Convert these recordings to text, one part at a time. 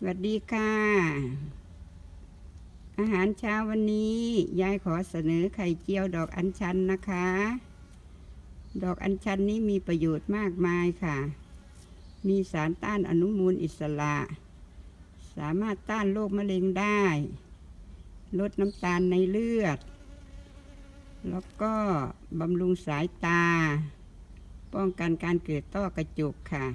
สวัสดีค่ะ อาหารเช้าวันนี้ ยายขอเสนอไข่เจียวดอกอัญชันนะคะ ดอกอัญชันนี้มีประโยชน์มากมายค่ะ มีสารต้านอนุมูลอิสระ สามารถต้านโรคมะเร็งได้ ลดน้ำตาลในเลือด แล้วก็บำรุงสายตา ป้องกันการเกิดต้อกระจกค่ะ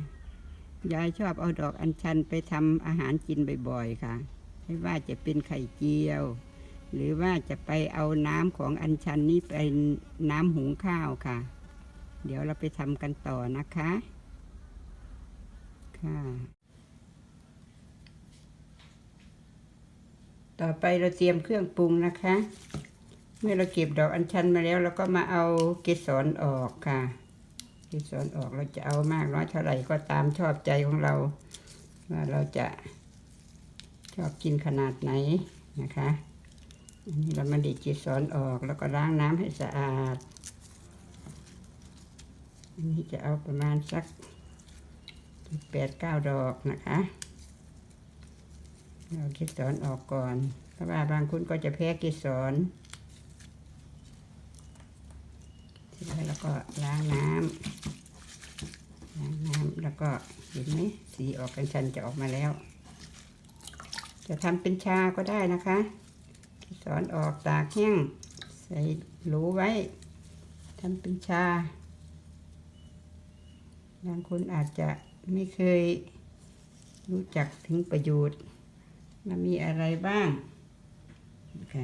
ยายชอบเอาดอกอัญชันไปทำอาหารกินบ่อยๆค่ะ ไม่ว่าจะเป็นไข่เจียว หรือว่าจะไปเอาน้ำของอัญชันนี้เป็นน้ำหุงข้าวค่ะ เดี๋ยวเราไปทำกันต่อนะคะ ค่ะ ต่อไปเราเตรียมเครื่องปรุงนะคะ เมื่อเราเก็บดอกอัญชันมาแล้วเราก็มาเอาเกสรออกค่ะ เกสรออกเราจะเอามากน้อยเท่าไหร่ก็ตามชอบใจของเรา ว่าเราจะชอบกินขนาดไหนนะคะอันนี้เรามาดีดเกสรออกแล้วก็ล้างน้ำให้สะอาด อันนี้จะเอาประมาณสักแปดเก้าดอกนะคะเอาเกสรออกก่อน เพราะว่าบางคนก็จะแพ้เกสรเสร็จ แล้วเราก็ล้างน้ำล้างน้ำแล้วก็เห็นไหมสีออกกันชันจะออกมาแล้ว จะทำเป็นชาก็ได้นะคะสอนออกตากแห้งใส่โหลไว้ทำเป็นชาบางคนอาจจะไม่เคยรู้จักถึงประโยชน์มันมีอะไรบ้างนะคะ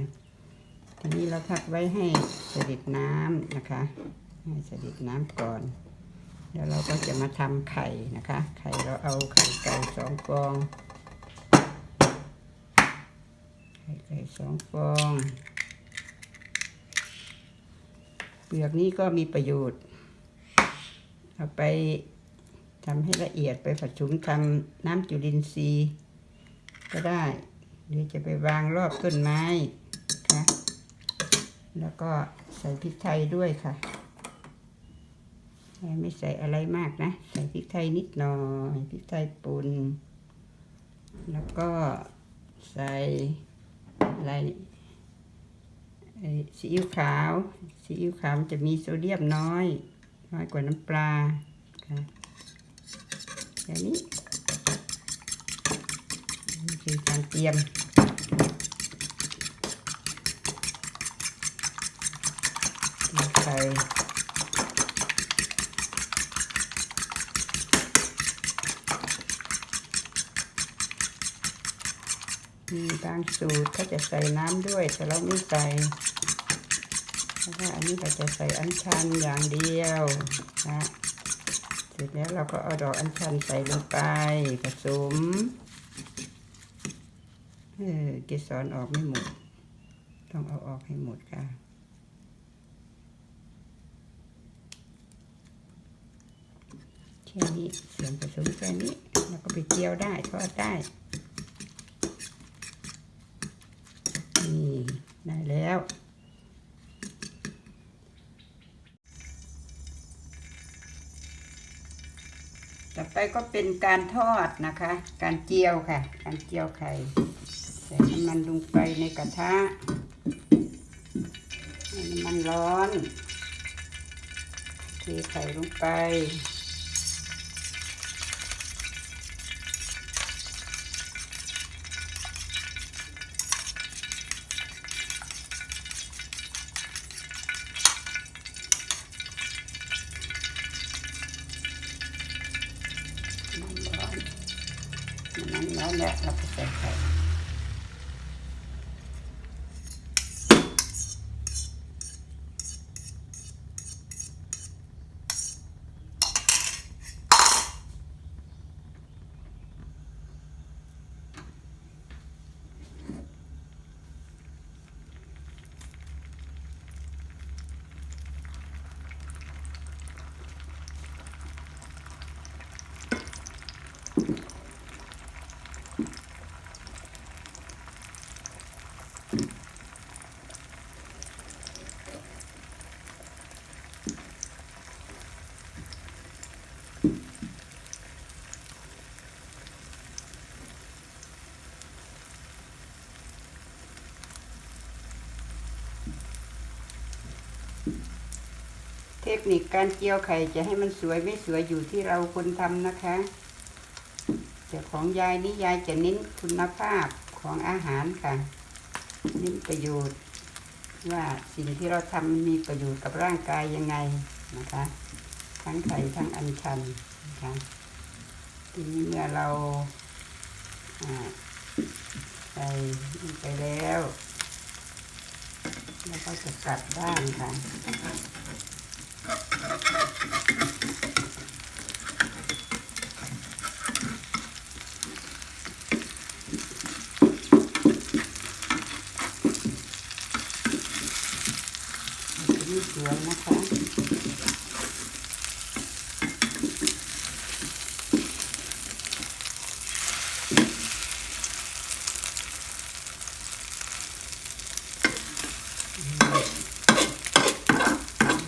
ทีนี้เราพักไว้ให้เสด็จน้ำนะคะ ให้เสด็จน้ำก่อน แล้วเราก็จะมาทำไข่นะคะ ไข่เราเอาไข่ไก่สองฟอง ไข่ไก่สองฟอง เปลือกนี้ก็มีประโยชน์ เอาไปทำให้ละเอียดไปผัดชุมทำน้ำจุลินทรีย์ก็ได้ หรือจะไปวางรอบต้นไม้นะ แล้วก็ใส่พริกไทยด้วยค่ะ ไม่ใส่อะไรมากนะ ใส่พริกไทยนิดหน่อยพริกไทยป่นแล้วก็ใส่อะไรซีอิ๊วขาวซีอิ๊วขาวมันจะมีโซเดียมน้อย น้อยกว่าน้ำปลาค่ะแบบนี้นี่คือการเตรียม ไข่ มีบางสูตรเขาจะใส่น้ำด้วย แต่เราไม่ใส่เพราะว่าอันนี้เราจะใส่อัญชันอย่างเดียวนะเสร็จแล้วเราก็เอาดอกอัญชันใส่ลงไปผสมเออเกสรออกไม่หมด ต้องเอาออกให้หมดค่ะ แค่นี้ส่วนผสมแค่นี้แล้วก็ไปเจียวได้ทอดได้นี่ได้แล้วต่อไปก็เป็นการทอดนะคะ การเจียวค่ะ การเจียวไข่ใส่น้ำมันลงไปในกระทะน้ำมันร้อนเทไข่ลงไป น้ำร้อ เทคนิคการเจียวไข่จะให้มันสวยไม่สวยอยู่ที่เราคนทำนะคะ แต่ของยายนี่ยายจะเน้นคุณภาพของอาหารค่ะเน้นประโยชน์ ว่าสิ่งที่เราทำมันมีประโยชน์กับร่างกายยังไงนะคะ ทั้งไข่ทั้งอัญชันนะคะทีนี้เมื่อเราอ่าใส่ลงไปแล้ว แล้วก็จะกลับด้านค่ะ นี่สวยนะคะ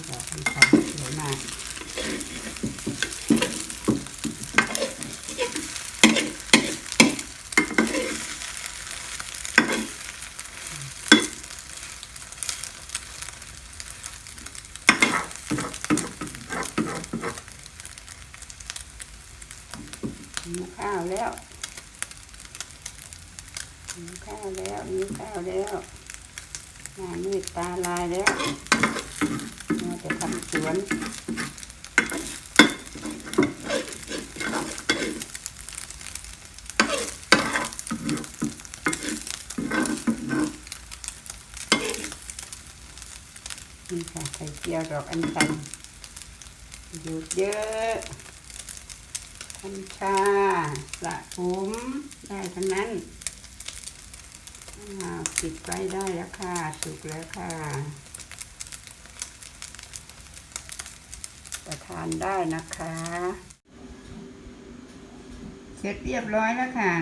ดอกอัญชันสวยมาก หิวข้าวแล้วหิวข้าวแล้วหิวข้าวแล้วหน้ามืดตาลายแล้วเราจะทำสวน นี่ค่ะไข่เจียวดอกอัญชันหยุดเยอะอัญชาสระผมได้ทั้งนั้นอ่าปิดไว้ได้แล้วค่ะ สุกแล้วค่ะประทานได้นะคะ เสร็จเรียบร้อยแล้วค่ะ